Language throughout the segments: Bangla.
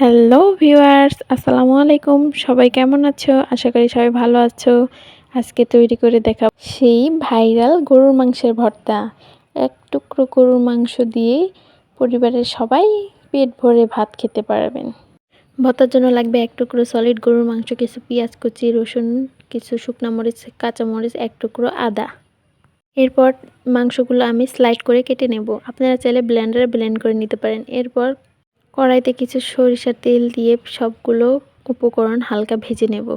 হ্যালো ভিউয়ার্স আসসালামু আলাইকুম সবাই কেমন আছো? আশা করি সবাই ভালো আছো। আজকে তৈরি করে দেখা সেই ভাইরাল গরুর মাংসের ভর্তা। এক টুকরো গরুর মাংস দিয়ে পরিবারের সবাই পেট ভরে ভাত খেতে পারবেন। ভর্তার জন্য লাগবে এক টুকরো সলিড গরুর মাংস, কিছু পেঁয়াজ কুচি, রসুন, কিছু শুকনো মরিচ কাঁচামরিচ এক টুকরো আদা। এরপর মাংসগুলো আমি স্লাইড করে কেটে নেব। আপনারা চাইলে ব্লেন্ডারে ব্লেন্ড করে নিতে পারেন। এরপর কড়াইতে কিছু সরিষার তেল দিয়ে সবগুলো উপকরণ হালকা ভেজে নেব।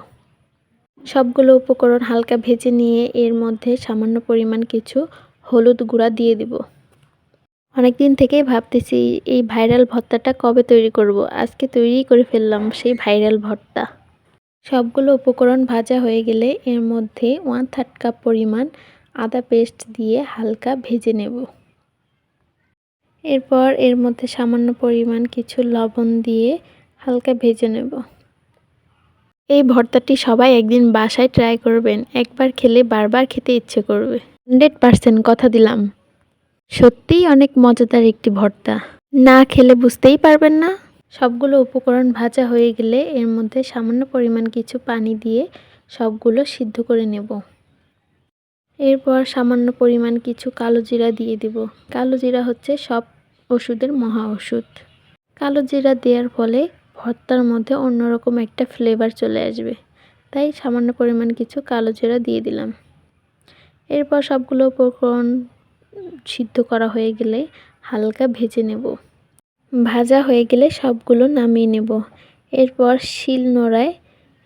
সবগুলো উপকরণ হালকা ভেজে নিয়ে এর মধ্যে সামান্য পরিমাণ কিছু হলুদ গুঁড়া দিয়ে দিব। অনেক দিন থেকেই ভাবতেছি, এই ভাইরাল ভর্তাটা কবে তৈরি করব? আজকে তৈরি করে ফেললাম সেই ভাইরাল ভর্তা। সবগুলো উপকরণ ভাজা হয়ে গেলে এর মধ্যে ওয়ান থার্ড কাপ পরিমাণ আদা পেস্ট দিয়ে হালকা ভেজে নেব। এরপর এর মধ্যে সামান্য পরিমাণ কিছু লবণ দিয়ে হালকা ভেজে নেব। এই ভর্তাটি সবাই একদিন বাসায় ট্রাই করবেন, একবার খেলে বারবার খেতে ইচ্ছে করবে। হান্ড্রেড পারসেন্ট কথা দিলাম। সত্যিই অনেক মজাদার একটি ভর্তা। না খেলে বুঝতেই পারবেন না। সবগুলো উপকরণ ভাজা হয়ে গেলে এর মধ্যে সামান্য পরিমাণ কিছু পানি দিয়ে সবগুলো সিদ্ধ করে নেব। এরপর সামান্য পরিমাণ কিছু কালো জিরা দিয়ে দিব। কালো জিরা হচ্ছে সব ওষুধের মহা ওষুধ। কালো জিরা দেওয়ার ফলে ভর্তার মধ্যে অন্যরকম একটা ফ্লেভার চলে আসবে। তাই সামান্য পরিমাণ কিছু কালো জিরা দিয়ে দিলাম। এরপর সবগুলো উপকরণ সিদ্ধ করা হয়ে গেলে হালকা ভেজে নেব। ভাজা হয়ে গেলে সবগুলো নামিয়ে নেব। এরপর শিল নোড়ায়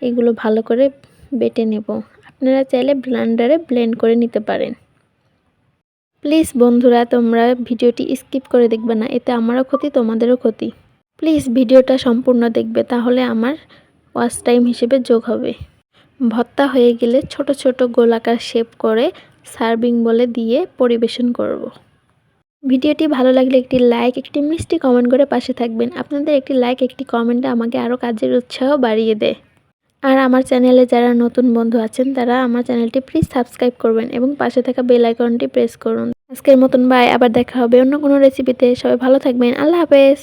এগুলো ভালো করে বেটে নেব। আপনারা চাইলে ব্লান্ডারে ব্লেন্ড করে নিতে পারেন। প্লিজ বন্ধুরা, তোমরা ভিডিওটি স্কিপ করে দেখবে না, এতে আমারও ক্ষতি, তোমাদেরও ক্ষতি। প্লিজ ভিডিওটা সম্পূর্ণ দেখবে, তাহলে আমার ওয়াচ টাইম হিসেবে যোগ হবে। ভত্তা হয়ে গেলে ছোট ছোট গোলাকার শেপ করে সার্ভিং বলে দিয়ে পরিবেশন করব। ভিডিওটি ভালো লাগলে একটি লাইক, একটি মিষ্টি কমেন্ট করে পাশে থাকবেন। আপনাদের একটি লাইক, একটি কমেন্টে আমাকে আরও কাজের উৎসাহ বাড়িয়ে দেয়। আর আমার চ্যানেলে যারা নতুন বন্ধু আছেন, তারা আমার চ্যানেলটি প্লিজ সাবস্ক্রাইব করবেন এবং পাশে থাকা বেল আইকনটি প্রেস করুন। আজকের মতন ভাই আবার দেখা হবে অন্য কোনো রেসিপিতে সবাই ভালো থাকবেন। আল্লাহ হাফেজ।